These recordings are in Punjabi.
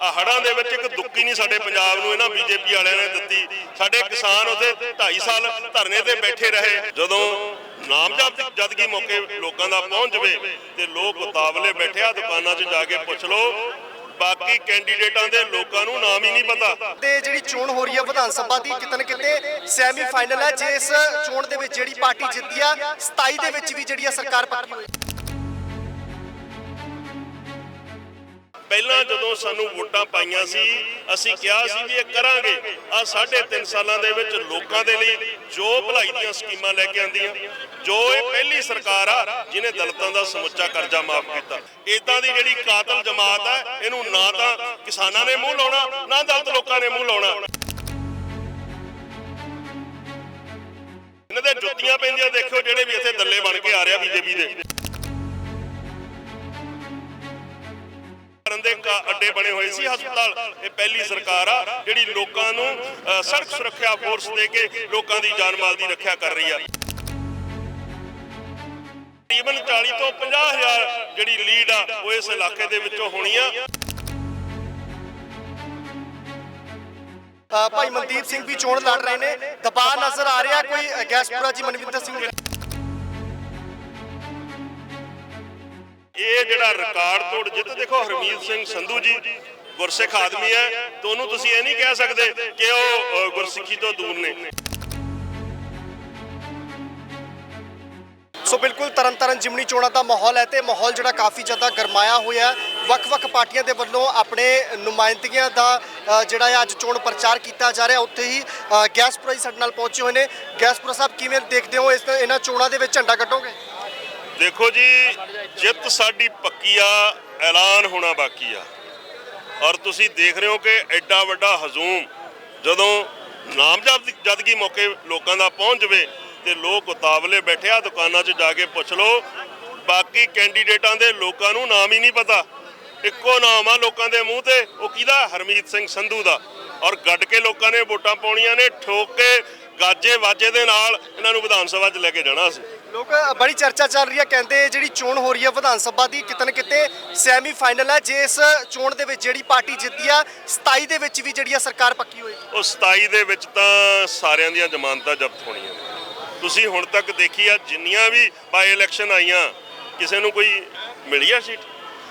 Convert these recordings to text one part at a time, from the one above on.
ਆ ਹੜਾਂ ਦੇ ਵਿੱਚ ਇੱਕ ਦੁੱਕੀ ਨਹੀਂ ਸਾਡੇ ਪੰਜਾਬ ਨੂੰ, ਇਹਨਾਂ ਬੀਜੇਪੀ ਵਾਲਿਆਂ ਨੇ ਦਿੱਤੀ। ਸਾਡੇ ਕਿਸਾਨ ਉੱਥੇ 2.5 ਸਾਲ ਧਰਨੇ ਤੇ ਬੈਠੇ ਰਹੇ। ਜਦੋਂ ਨਾਮਜ਼ਦ ਜਦਗੀ ਮੌਕੇ ਲੋਕਾਂ ਦਾ ਪਹੁੰਚ ਜਵੇ ਤੇ ਲੋਕ ਉਤਾਵਲੇ ਬੈਠੇ ਆ, ਦੁਕਾਨਾਂ 'ਚ ਜਾ ਕੇ ਪੁੱਛ ਲਓ, ਬਾਕੀ ਕੈਂਡੀਡੇਟਾਂ ਦੇ ਲੋਕਾਂ ਨੂੰ ਨਾਮ ਹੀ ਨਹੀਂ ਪਤਾ। ਤੇ ਜਿਹੜੀ ਚੋਣ ਹੋ ਰਹੀ ਹੈ ਵਿਧਾਨ ਸਭਾ ਦੀ, ਕਿਤੇ ਨਾ ਕਿਤੇ ਸੈਮੀ ਫਾਈਨਲ ਹੈ ਜੇ ਇਸ ਚੋਣ ਦੇ ਵਿੱਚ ਜਿਹੜੀ ਪਾਰਟੀ ਜਿੱਤੀ ਆ 27 ਦੇ ਵਿੱਚ ਵੀ ਜਿਹੜੀ ਆ ਸਰਕਾਰ ਪੱਕੀ ਹੋਈ। ਪਹਿਲਾਂ ਜਦੋਂ ਸਾਨੂੰ ਵੋਟਾਂ ਪਾਈਆਂ ਸੀ, ਅਸੀਂ ਕਿਹਾ ਸੀ ਵੀ ਇਹ ਕਰਾਂਗੇ। ਆ ਸਾਢੇ ਤਿੰਨ ਸਾਲਾਂ ਦੇ ਵਿੱਚ ਲੋਕਾਂ ਦੇ ਲਈ ਜੋ ਭਲਾਈ ਦੀਆਂ ਸਕੀਮਾਂ ਲੈ ਕੇ ਆਂਦੀਆਂ ਜੋ ਇਹ ਪਹਿਲੀ ਸਰਕਾਰ ਆ, ਜਿਹਨੇ ਦਲਿਤਾਂ ਦਾ ਸਮੁੱਚਾ ਕਰਜ਼ਾ ਮਾਫ ਕੀਤਾ। ਇਦਾਂ ਦੀ ਜਿਹੜੀ ਕਾਤਲ ਜਮਾਤ ਆ, ਇਹਨੂੰ ਨਾ ਤਾਂ ਕਿਸਾਨਾਂ ਨੇ ਮੂੰਹ ਲਾਉਣਾ, ਨਾ ਦਲਤ ਲੋਕਾਂ ਨੇ ਮੂੰਹ ਲਾਉਣਾ। ਇਹਨਾਂ ਦੇ ਜੁੱਤੀਆਂ ਪੈਂਦੀਆਂ, ਦੇਖਿਓ ਜਿਹੜੇ ਵੀ ਇੱਥੇ ਦੱਲੇ ਬਣ ਕੇ ਆ ਰਿਹਾ ਬੀਜੇਪੀ ਦੇ। ਦੇ ਅੱਡੇ ਬਣੇ ਹੋਏ ਸੀ। ਹਸਪਤਾਲ ਇਹ ਪਹਿਲੀ ਸਰਕਾਰ ਆ ਜਿਹੜੀ ਲੋਕਾਂ ਨੂੰ ਅ, ਸੜਕ ਸੁਰੱਖਿਆ ਫੋਰਸ ਦੇ ਕੇ ਲੋਕਾਂ ਦੀ ਜਾਨ ਮਾਲ ਦੀ ਰੱਖਿਆ ਕਰ ਰਹੀ ਆ। ਤਕਰੀਬਨ 40 ਤੋਂ 50 ਹਜ਼ਾਰ ਜਿਹੜੀ ਲੀਡ ਆ ਉਹ ਇਸ ਇਲਾਕੇ ਦੇ ਵਿੱਚੋਂ ਹੋਣੀ ਆ। ਭਾਈ ਮਨਦੀਪ ਸਿੰਘ ਵੀ ਚੋਣ ਲੜ ਰਹੇ ਨੇ। ਦਬਾਅ ਨਜ਼ਰ ਆ ਰਿਹਾ ਕੋਈ ਗੈਸਪੁਰਾ ਜੀ ਮਨਵਿੰਦਰ ਸਿੰਘ ਇਹ ਜਿਹੜਾ ਰਿਕਾਰਡ ਤੋੜ ਜਿੱਤ ਦੇਖੋ ਹਰਮੀਤ ਸਿੰਘ ਸੰਧੂ ਜੀ, ਗੁਰਸਿੱਖ ਆਦਮੀ ਹੈ, ਤੇ ਉਹਨੂੰ ਤੁਸੀਂ ਇਹ ਨਹੀਂ ਕਹਿ ਸਕਦੇ ਕਿ ਉਹ ਗੁਰਸਿੱਖੀ ਤੋਂ ਦੂਰ ਨੇ। ਸੋ ਬਿਲਕੁਲ ਤਰਨਤਾਰਨ ਜਿਮਨੀ ਚੋਣਾਂ ਦਾ ਮਾਹੌਲ ਹੈ ਤੇ ਮਾਹੌਲ ਜਿਹੜਾ ਕਾਫੀ ਜ਼ਿਆਦਾ ਗਰਮਾਇਆ ਹੋਇਆ ਵੱਖ-ਵੱਖ ਪਾਰਟੀਆਂ ਦੇ ਵੱਲੋਂ ਆਪਣੇ ਨੁਮਾਇੰਦਗੀਆਂ ਦਾ ਜਿਹੜਾ ਅੱਜ ਚੋਣ ਪ੍ਰਚਾਰ ਕੀਤਾ ਜਾ ਰਿਹਾ। ਉੱਥੇ ਹੀ ਗੈਸਪੁਰਾ ਜੀ ਸਾਡੇ ਨਾਲ ਪਹੁੰਚੇ ਹੋਏ ਨੇ। ਗੈਸਪੁਰਾ ਸਾਹਿਬ, ਕਿਵੇਂ ਦੇਖਦੇ ਹੋ ਇਸ, ਇਹਨਾਂ ਚੋਣਾਂ ਦੇ ਵਿੱਚ ਝੰਡਾ ਕੱਢੋਗੇ? ਦੇਖੋ ਜੀ, ਜਿੱਤ ਸਾਡੀ ਪੱਕੀ ਆ, ਐਲਾਨ ਹੋਣਾ ਬਾਕੀ ਆ। ਔਰ ਤੁਸੀਂ ਦੇਖ ਰਹੇ ਹੋ ਕਿ ਐਡਾ ਵੱਡਾ ਹਜੂਮ ਜਦੋਂ ਨਾਮਜ਼ਦ ਜਦਗੀ ਮੌਕੇ ਲੋਕਾਂ ਦਾ ਪਹੁੰਚ ਜਵੇ ਤੇ ਲੋਕ ਉਤਾਵਲੇ ਬੈਠੇ ਆ, ਦੁਕਾਨਾਂ 'ਚ ਜਾ ਕੇ ਪੁੱਛ ਲਓ। ਬਾਕੀ ਕੈਂਡੀਡੇਟਾਂ ਦੇ ਲੋਕਾਂ ਨੂੰ ਨਾਮ ਹੀ ਨਹੀਂ ਪਤਾ। ਇੱਕੋ ਨਾਮ ਆ ਲੋਕਾਂ ਦੇ ਮੂੰਹ ਤੇ, ਉਹ ਕਿਹਦਾ? ਹਰਮੀਤ ਸਿੰਘ ਸੰਧੂ ਦਾ। ਔਰ ਗੱਡ ਕੇ ਲੋਕਾਂ ਨੇ ਵੋਟਾਂ ਪਾਉਣੀਆਂ ਨੇ, ਠੋਕ ਕੇ ਗਾਜੇ ਵਾਜੇ ਦੇ ਨਾਲ ਇਹਨਾਂ ਨੂੰ ਵਿਧਾਨ ਸਭਾ 'ਚ ਲੈ ਕੇ ਜਾਣਾ ਸੀ। ਲੋਕ ਬੜੀ ਚਰਚਾ ਚੱਲ ਰਹੀ ਹੈ, ਕਹਿੰਦੇ ਜਿਹੜੀ ਚੋਣ ਹੋ ਰਹੀ ਹੈ ਵਿਧਾਨ ਸਭਾ ਦੀ ਕਿਤੇ ਨਾ ਕਿਤੇ ਸੈਮੀ ਫਾਈਨਲ ਹੈ, ਜੇ ਇਸ ਚੋਣ ਦੇ ਵਿੱਚ ਜਿਹੜੀ ਪਾਰਟੀ ਜਿੱਤੀ ਆ 27 ਦੇ ਵਿੱਚ ਵੀ ਜਿਹੜੀ ਆ ਸਰਕਾਰ ਪੱਕੀ ਹੋਈ ਉਹ 27 ਦੇ ਵਿੱਚ ਤਾਂ ਸਾਰਿਆਂ ਦੀਆਂ ਜ਼ਮਾਨਤਾਂ ਜ਼ਬਤ ਹੋਣੀਆਂ ਤੁਸੀਂ ਹੁਣ ਤੱਕ ਦੇਖੀ ਆ, ਜਿੰਨੀਆਂ ਵੀ ਬਾਈ ਇਲੈਕਸ਼ਨ ਆਈਆਂ, ਕਿਸੇ ਨੂੰ ਕੋਈ ਮਿਲੀ ਆ ਸੀਟ?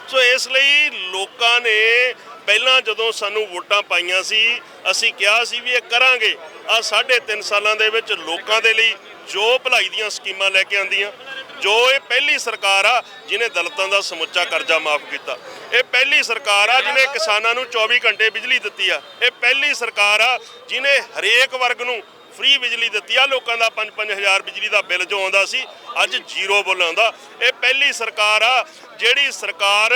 ਸੋ ਇਸ ਲਈ ਲੋਕਾਂ ਨੇ ਪਹਿਲਾਂ ਜਦੋਂ ਸਾਨੂੰ ਵੋਟਾਂ ਪਾਈਆਂ ਸੀ, ਅਸੀਂ ਕਿਹਾ ਸੀ ਵੀ ਇਹ ਕਰਾਂਗੇ। ਆ ਸਾਢੇ ਤਿੰਨ ਸਾਲਾਂ ਦੇ ਵਿੱਚ ਲੋਕਾਂ ਦੇ ਲਈ ਜੋ ਭਲਾਈ ਦੀਆਂ ਸਕੀਮਾਂ ਲੈ ਕੇ ਆਂਦੀਆਂ ਜੋ ਇਹ ਪਹਿਲੀ ਸਰਕਾਰ ਆ, ਜਿਹਨੇ ਦਲਤਾਂ ਦਾ ਸਮੁੱਚਾ ਕਰਜ਼ਾ ਮਾਫ ਕੀਤਾ। ਇਹ ਪਹਿਲੀ ਸਰਕਾਰ ਆ, ਜਿਹਨੇ ਕਿਸਾਨਾਂ ਨੂੰ 24 ਘੰਟੇ ਬਿਜਲੀ ਦਿੱਤੀ ਆ। ਇਹ ਪਹਿਲੀ ਸਰਕਾਰ ਆ, ਜਿਹਨੇ ਹਰੇਕ ਵਰਗ ਨੂੰ ਫ੍ਰੀ ਬਿਜਲੀ ਦਿੱਤੀ ਆ। ਲੋਕਾਂ ਦਾ 5-5000 ਬਿਜਲੀ ਦਾ ਬਿੱਲ ਜੋ ਆਉਂਦਾ ਸੀ, ਅੱਜ ਜ਼ੀਰੋ ਬਿੱਲ ਆਉਂਦਾ। ਇਹ ਪਹਿਲੀ ਸਰਕਾਰ ਆ, ਜਿਹੜੀ ਸਰਕਾਰ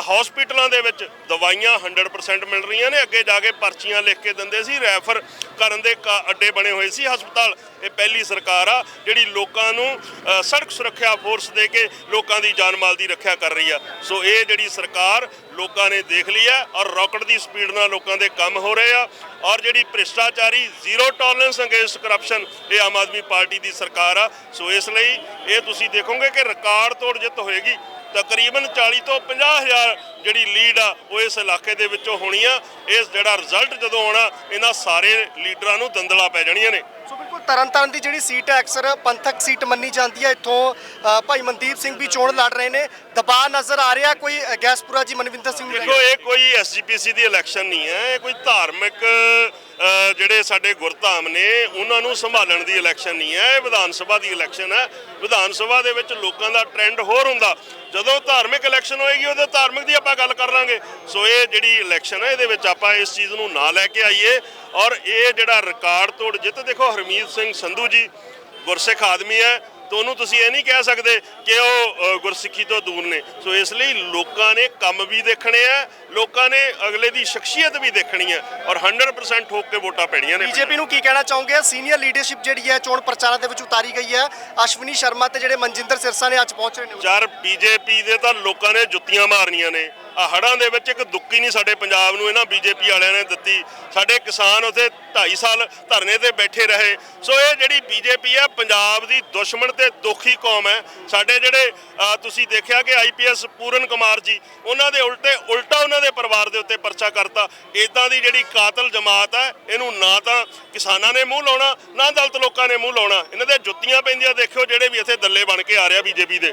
ਹਸਪੀਟਲਾਂ ਦੇ ਵਿੱਚ ਦਵਾਈਆਂ 100% ਮਿਲ ਰਹੀਆਂ ਨੇ। ਅੱਗੇ ਜਾ ਕੇ ਪਰਚੀਆਂ ਲਿਖ ਕੇ ਦਿੰਦੇ ਸੀ ਰੈਫਰ ਕਰਨ ਦੇ ਕਾ- ਅੱਡੇ ਬਣੇ ਹੋਏ ਸੀ। ਹਸਪਤਾਲ ਇਹ ਪਹਿਲੀ ਸਰਕਾਰ ਆ, ਜਿਹੜੀ ਲੋਕਾਂ ਨੂੰ ਸੜਕ ਸੁਰੱਖਿਆ ਫੋਰਸ ਦੇ ਕੇ ਲੋਕਾਂ ਦੀ ਜਾਨ ਮਾਲ ਦੀ ਰੱਖਿਆ ਕਰ ਰਹੀ ਆ। ਸੋ ਇਹ ਜਿਹੜੀ ਸਰਕਾਰ ਲੋਕਾਂ ਨੇ ਦੇਖ ਲਈ ਆ ਔਰ ਰਾਕਟ ਦੀ ਸਪੀਡ ਨਾਲ ਲੋਕਾਂ ਦੇ ਕੰਮ ਹੋ ਰਹੇ ਆ ਔਰ ਜਿਹੜੀ ਭ੍ਰਿਸ਼ਟਾਚਾਰੀ ਜ਼ੀਰੋ ਟੋਲਰੈਂਸ ਅਗੇਂਸਟ ਕਰਪਸ਼ਨ ਇਹ ਆਮ ਆਦਮੀ ਪਾਰਟੀ ਦੀ ਸਰਕਾਰ ਆ। ਸੋ ਇਸ ਲਈ ਇਹ ਤੁਸੀਂ ਦੇਖੋਗੇ ਕਿ ਰਿਕਾਰਡ ਤੋੜ ਜਿੱਤ ਹੋਏਗੀ। ਤਕਰੀਬਨ 40 ਤੋਂ 50 ਹਜ਼ਾਰ ਜਿਹੜੀ ਲੀਡ ਆ ਉਹ ਇਸ ਇਲਾਕੇ ਦੇ ਵਿੱਚੋਂ ਹੋਣੀ ਆ। ਇਸ ਜਿਹੜਾ ਰਿਜ਼ਲਟ ਜਦੋਂ ਆਉਣਾ ਇਹਨਾਂ ਸਾਰੇ ਲੀਡਰਾਂ ਨੂੰ ਦੰਦਲਾ ਪੈ ਜਾਣੀਆਂ ਨੇ। ਸੋ ਬਿਲਕੁਲ ਤਰਨਤਾਰਨ ਦੀ ਜਿਹੜੀ ਸੀਟ ਹੈ ਅਕਸਰ ਪੰਥਕ ਸੀਟ ਮੰਨੀ ਜਾਂਦੀ ਹੈ ਇੱਥੋਂ ਭਾਈ ਮਨਦੀਪ ਸਿੰਘ ਵੀ ਚੋਣ ਲੜ ਰਹੇ ਨੇ। ਦਬਾਅ ਨਜ਼ਰ ਆ ਰਿਹਾ ਕੋਈ ਗੈਸਪੁਰਾ ਜੀ ਮਨਵਿੰਦਰ ਸਿੰਘ? ਦੇਖੋ ਇਹ ਕੋਈ ਐਸਜੀਪੀਸੀ ਦੀ ਇਲੈਕਸ਼ਨ ਨਹੀਂ ਹੈ। ਇਹ ਕੋਈ ਧਾਰਮਿਕ ਜਿਹੜੇ ਸਾਡੇ ਗੁਰਧਾਮ ਨੇ, ਉਹਨਾਂ ਨੂੰ ਸੰਭਾਲਣ ਦੀ ਇਲੈਕਸ਼ਨ ਨਹੀਂ ਹੈ, ਇਹ ਵਿਧਾਨ ਸਭਾ ਦੀ ਇਲੈਕਸ਼ਨ ਹੈ। ਵਿਧਾਨ ਸਭਾ ਦੇ ਵਿੱਚ ਲੋਕਾਂ ਦਾ ਟ੍ਰੈਂਡ ਹੋਰ ਹੁੰਦਾ। ਜਦੋਂ ਧਾਰਮਿਕ ਇਲੈਕਸ਼ਨ ਹੋਏਗੀ ਉਦੋਂ ਧਾਰਮਿਕ ਦੀ ਆਪਾਂ ਗੱਲ ਕਰ ਲਾਂਗੇ। ਸੋ ਇਹ ਜਿਹੜੀ ਇਲੈਕਸ਼ਨ ਹੈ, ਇਹਦੇ ਵਿੱਚ ਆਪਾਂ ਇਸ ਚੀਜ਼ ਨੂੰ ਨਾ ਲੈ ਕੇ ਆਈਏ। ਔਰ ਇਹ ਜਿਹੜਾ ਰਿਕਾਰਡ ਤੋੜ ਜਿੱਤ, ਦੇਖੋ ਹਰਮੀਤ ਸਿੰਘ ਸੰਧੂ ਜੀ ਗੁਰਸਿੱਖ ਆਦਮੀ ਹੈ। ਤੇ ਉਹਨੂੰ ਤੁਸੀਂ ਇਹ ਨਹੀਂ ਕਹਿ ਸਕਦੇ ਕਿ ਉਹ ਗੁਰਸਿੱਖੀ ਤੋਂ ਦੂਰ ਨੇ। ਸੋ ਇਸ ਲਈ ਲੋਕਾਂ ਨੇ ਕੰਮ ਵੀ ਦੇਖਣੇ ਆ ਲੋਕਾਂ ਨੇ ਅਗਲੇ ਦੀ ਸ਼ਖਸੀਅਤ ਵੀ ਦੇਖਣੀ ਹੈ ਔਰ 100% ਠੋਕ ਕੇ ਵੋਟਾਂ ਪੈਣੀਆਂ ਨੇ। ਬੀਜੇਪੀ ਨੂੰ ਕੀ ਕਹਿਣਾ ਚਾਹੋਗੇ? ਸੀਨੀਅਰ ਲੀਡਰਸ਼ਿਪ ਜਿਹੜੀ ਹੈ ਚੋਣ ਪ੍ਰਚਾਰਾਂ ਦੇ ਵਿੱਚ ਉਤਾਰੀ ਗਈ ਹੈ। ਅਸ਼ਵਨੀ ਸ਼ਰਮਾ ਤੇ ਜਿਹੜੇ ਮਨਜਿੰਦਰ ਸਿਰਸਾ ਨੇ ਅੱਜ ਪਹੁੰਚ ਰਹੇ ਨੇ। ਯਾਰ ਬੀਜੇਪੀ ਦੇ ਤਾਂ ਲੋਕਾਂ ਨੇ ਜੁੱਤੀਆਂ ਮਾਰਨੀਆਂ ਨੇ। ਆ ਹੜਾਂ ਦੇ ਵਿੱਚ ਇੱਕ ਦੁੱਕੀ ਨਹੀਂ ਸਾਡੇ ਪੰਜਾਬ ਨੂੰ, ਇਹਨਾਂ ਬੀਜੇਪੀ ਵਾਲਿਆਂ ਨੇ ਦਿੱਤੀ। ਸਾਡੇ ਕਿਸਾਨ ਉੱਥੇ 2.5 ਸਾਲ ਧਰਨੇ ਤੇ ਬੈਠੇ ਰਹੇ। ਸੋ ਇਹ ਜਿਹੜੀ ਬੀਜੇਪੀ ਹੈ, ਪੰਜਾਬ ਦੀ ਦੁਸ਼ਮਣ ਤੇ ਦੁਖੀ ਕੌਮ ਹੈ। ਸਾਡੇ ਜਿਹੜੇ ਤੁਸੀਂ ਦੇਖਿਆ ਕਿ ਆਈਪੀਐਸ ਪੂਰਨ ਕੁਮਾਰ ਜੀ, ਉਹਨਾਂ ਦੇ ਉਲਟੇ, ਉਲਟਾ ਉਹਨਾਂ ਦੇ ਪਰਿਵਾਰ ਦੇ ਉੱਤੇ ਪਰਚਾ ਕਰਤਾ। ਇਦਾਂ ਦੀ ਜਿਹੜੀ ਕਾਤਲ ਜਮਾਤ ਹੈ, ਇਹਨੂੰ ਨਾ ਤਾਂ ਕਿਸਾਨਾਂ ਨੇ ਮੂੰਹ ਲਾਉਣਾ, ਨਾ ਦਲਤ ਲੋਕਾਂ ਨੇ ਮੂੰਹ ਲਾਉਣਾ। ਇਹਨਾਂ ਦੇ ਜੁੱਤੀਆਂ ਪੈਂਦੀਆਂ, ਦੇਖਿਓ ਜਿਹੜੇ ਵੀ ਇੱਥੇ ਦੱਲੇ ਬਣ ਕੇ ਆ ਰਿਹਾ ਬੀਜੇਪੀ ਦੇ।